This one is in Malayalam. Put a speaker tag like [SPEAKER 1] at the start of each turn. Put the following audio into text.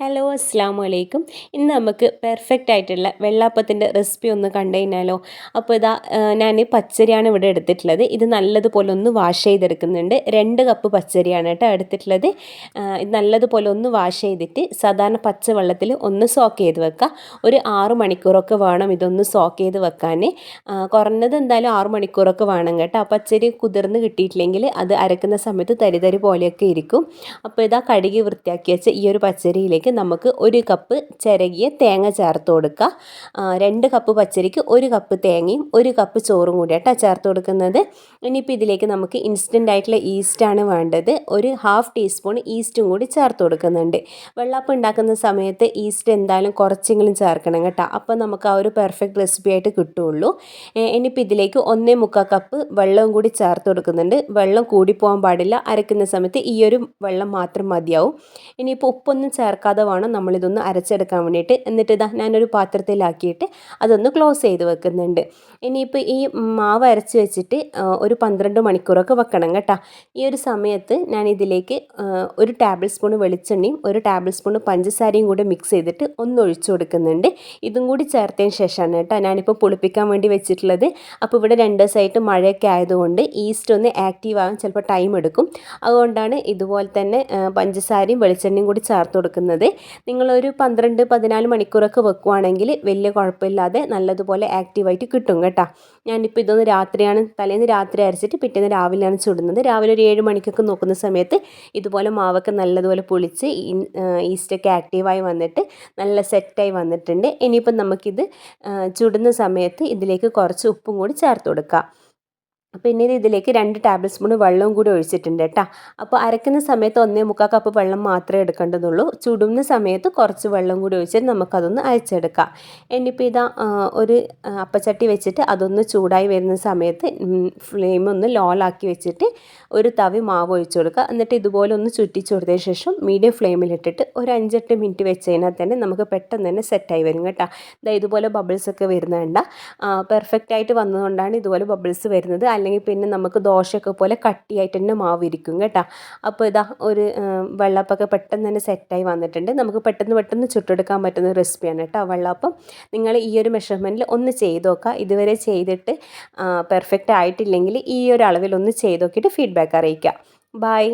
[SPEAKER 1] ഹലോ അസ്സാം വലൈക്കും ഇന്ന് നമുക്ക് പെർഫെക്റ്റ് ആയിട്ടുള്ള വെള്ളാപ്പത്തിന്റെ റെസിപ്പി ഒന്ന് കണ്ടു കഴിഞ്ഞാലോ? അപ്പോൾ ഇതാ ഞാൻ പച്ചരിയാണ് ഇവിടെ എടുത്തിട്ടുള്ളത്. ഇത് നല്ലതുപോലെ ഒന്ന് വാഷ് ചെയ്തെടുക്കുന്നുണ്ട്. രണ്ട് കപ്പ് പച്ചരിയാണ് കേട്ടോ എടുത്തിട്ടുള്ളത്. ഇത് നല്ലതുപോലെ ഒന്ന് വാഷ് ചെയ്തിട്ട് സാധാരണ പച്ചവെള്ളത്തിൽ ഒന്ന് സോക്ക് ചെയ്ത് വെക്കുക. ഒരു ആറ് മണിക്കൂറൊക്കെ വേണം ഇതൊന്ന് സോക്ക് ചെയ്ത് വെക്കാൻ കുറഞ്ഞത് എന്തായാലും ആറ് മണിക്കൂറൊക്കെ വേണം കേട്ടോ. ആ പച്ചരി കുതിർന്ന് കിട്ടിയിട്ടില്ലെങ്കിൽ അത് അരക്കുന്ന സമയത്ത് തരിതരി പോലെയൊക്കെ ഇരിക്കും. അപ്പോൾ ഇതാ കഴുകി വൃത്തിയാക്കി വെച്ച ഈ ഒരു പച്ചരിയിലേക്ക് ഇതിലേക്ക് നമുക്ക് ഒരു കപ്പ് ചിരകിയ തേങ്ങ ചേർത്ത് കൊടുക്കുക രണ്ട് കപ്പ് പച്ചരിക്ക് ഒരു കപ്പ് തേങ്ങയും ഒരു കപ്പ് ചോറും കൂടി കേട്ടോ ചേർത്ത് കൊടുക്കുന്നത്. ഇനിയിപ്പോൾ ഇതിലേക്ക് നമുക്ക് ഇൻസ്റ്റന്റ് ആയിട്ടുള്ള ഈസ്റ്റാണ് വേണ്ടത്. ഒരു ഹാഫ് ടീസ്പൂൺ ഈസ്റ്റും കൂടി ചേർത്ത് കൊടുക്കുന്നുണ്ട്. വെള്ളപ്പം ഉണ്ടാക്കുന്ന സമയത്ത് ഈസ്റ്റ് എന്തായാലും കുറച്ചെങ്കിലും ചേർക്കണം കേട്ടോ. അപ്പോൾ നമുക്ക് ആ ഒരു പെർഫെക്റ്റ് റെസിപ്പി ആയിട്ട് കിട്ടുള്ളൂ. ഇനിയിപ്പോൾ ഇതിലേക്ക് ഒന്നേ മുക്കാൽ കപ്പ് വെള്ളവും കൂടി ചേർത്ത് കൊടുക്കുന്നുണ്ട്. വെള്ളം കൂടിപ്പോകാൻ പാടില്ല. അരക്കുന്ന സമയത്ത് ഈ ഒരു വെള്ളം മാത്രം മതിയാവും. ഇനിയിപ്പോൾ ഉപ്പൊന്നും ചേർക്കാതെ കൂടാതെ വേണം നമ്മളിതൊന്ന് അരച്ചെടുക്കാൻ വേണ്ടിയിട്ട്. എന്നിട്ട് ഇതാ ഞാനൊരു പാത്രത്തിലാക്കിയിട്ട് അതൊന്ന് ക്ലോസ് ചെയ്ത് വെക്കുന്നുണ്ട്. ഇനിയിപ്പോൾ ഈ മാവ് അരച്ച് വെച്ചിട്ട് ഒരു പന്ത്രണ്ട് മണിക്കൂറൊക്കെ വെക്കണം കേട്ടോ. ഈ ഒരു സമയത്ത് ഞാൻ ഇതിലേക്ക് ഒരു ടേബിൾ സ്പൂൺ വെളിച്ചെണ്ണയും ഒരു ടേബിൾ സ്പൂൺ പഞ്ചസാരയും കൂടി മിക്സ് ചെയ്തിട്ട് ഒന്ന് ഒഴിച്ചു കൊടുക്കുന്നുണ്ട്. ഇതും കൂടി ചേർത്തതിന് ശേഷമാണ് കേട്ടോ ഞാനിപ്പോൾ പുളിപ്പിക്കാൻ വേണ്ടി വെച്ചിട്ടുള്ളത്. അപ്പോൾ ഇവിടെ രണ്ട് ദിവസമായിട്ട് മഴയൊക്കെ ആയതുകൊണ്ട് ഈസ്റ്റ് ഒന്ന് ആക്റ്റീവ് ആകാൻ ചിലപ്പോൾ ടൈം എടുക്കും. അതുകൊണ്ടാണ് ഇതുപോലെ തന്നെ പഞ്ചസാരയും വെളിച്ചെണ്ണയും കൂടി ചേർത്ത് കൊടുക്കുന്നത്. നിങ്ങളൊരു പന്ത്രണ്ട് പതിനാല് മണിക്കൂറൊക്കെ വെക്കുവാണെങ്കിൽ വലിയ കുഴപ്പമില്ലാതെ നല്ലതുപോലെ ആക്റ്റീവായിട്ട് കിട്ടും കേട്ടോ. ഞാനിപ്പോൾ ഇതൊന്ന് രാത്രിയാണ് തലേന്ന് രാത്രി അരച്ചിട്ട് പിറ്റേന്ന് രാവിലെയാണ് ചുടുന്നത്. രാവിലെ ഒരു ഏഴ് മണിക്കൊക്കെ നോക്കുന്ന സമയത്ത് ഇതുപോലെ മാവൊക്കെ നല്ലതുപോലെ പൊളിച്ച് ഈസ്റ്റൊക്കെ ആക്റ്റീവായി വന്നിട്ട് നല്ല സെറ്റായി വന്നിട്ടുണ്ട്. ഇനിയിപ്പം നമുക്കിത് ചുടുന്ന സമയത്ത് ഇതിലേക്ക് കുറച്ച് ഉപ്പും കൂടി ചേർത്ത് കൊടുക്കാം. പിന്നെ ഇതിലേക്ക് രണ്ട് ടേബിൾ സ്പൂൺ വെള്ളവും കൂടി ഒഴിച്ചിട്ടുണ്ട് കേട്ടോ. അപ്പോൾ അരക്കുന്ന സമയത്ത് ഒന്നേ മുക്കാൽ കപ്പ് വെള്ളം മാത്രമേ എടുക്കേണ്ടതുള്ളൂ. ചുടുന്ന സമയത്ത് കുറച്ച് വെള്ളം കൂടി ഒഴിച്ചിട്ട് നമുക്കതൊന്ന് അയച്ചെടുക്കാം എന്നിപ്പോൾ ഇതാ ഒരു അപ്പച്ചട്ടി വെച്ചിട്ട് അതൊന്ന് ചൂടായി വരുന്ന സമയത്ത് ഫ്ലെയിം ഒന്ന് ലോലാക്കി വെച്ചിട്ട് ഒരു തവി മാവ് ഒഴിച്ചു കൊടുക്കുക. എന്നിട്ട് ഇതുപോലെ ഒന്ന് ചുറ്റിച്ചു കൊടുത്തതിന് ശേഷം മീഡിയം ഫ്ലെയിമിലിട്ടിട്ട് ഒരു അഞ്ചെട്ട് മിനിറ്റ് വെച്ച് കഴിഞ്ഞാൽ തന്നെ നമുക്ക് പെട്ടെന്ന് തന്നെ സെറ്റായി വരും കേട്ടോ. ഇതാ ഇതുപോലെ ബബിൾസ് ഒക്കെ വരുന്നുണ്ട് പെർഫെക്റ്റ് ആയിട്ട് വന്നതുകൊണ്ടാണ് ഇതുപോലെ ബബിൾസ് വരുന്നത്. അല്ലെങ്കിൽ പിന്നെ നമുക്ക് ദോശയൊക്കെ പോലെ കട്ടിയായിട്ട് തന്നെ മാവ് ഇരിക്കും കേട്ടോ. അപ്പോൾ ഇതാ ഒരു വെള്ളപ്പൊക്കെ പെട്ടെന്ന് തന്നെ സെറ്റായി വന്നിട്ടുണ്ട്. നമുക്ക് പെട്ടെന്ന് പെട്ടെന്ന് ചുട്ടെടുക്കാൻ പറ്റുന്ന റെസിപ്പിയാണ് കേട്ടോ വെള്ളപ്പം. നിങ്ങൾ ഈ ഒരു മെഷർമെന്റിൽ ഒന്ന് ചെയ്ത് നോക്കുക. ഇതുവരെ ചെയ്തിട്ട് പെർഫെക്റ്റ് ആയിട്ടില്ലെങ്കിൽ ഈ ഒരു അളവിൽ ഒന്ന് ചെയ്ത് നോക്കിയിട്ട് ഫീഡ്ബാക്ക് അറിയിക്കുക. ബൈ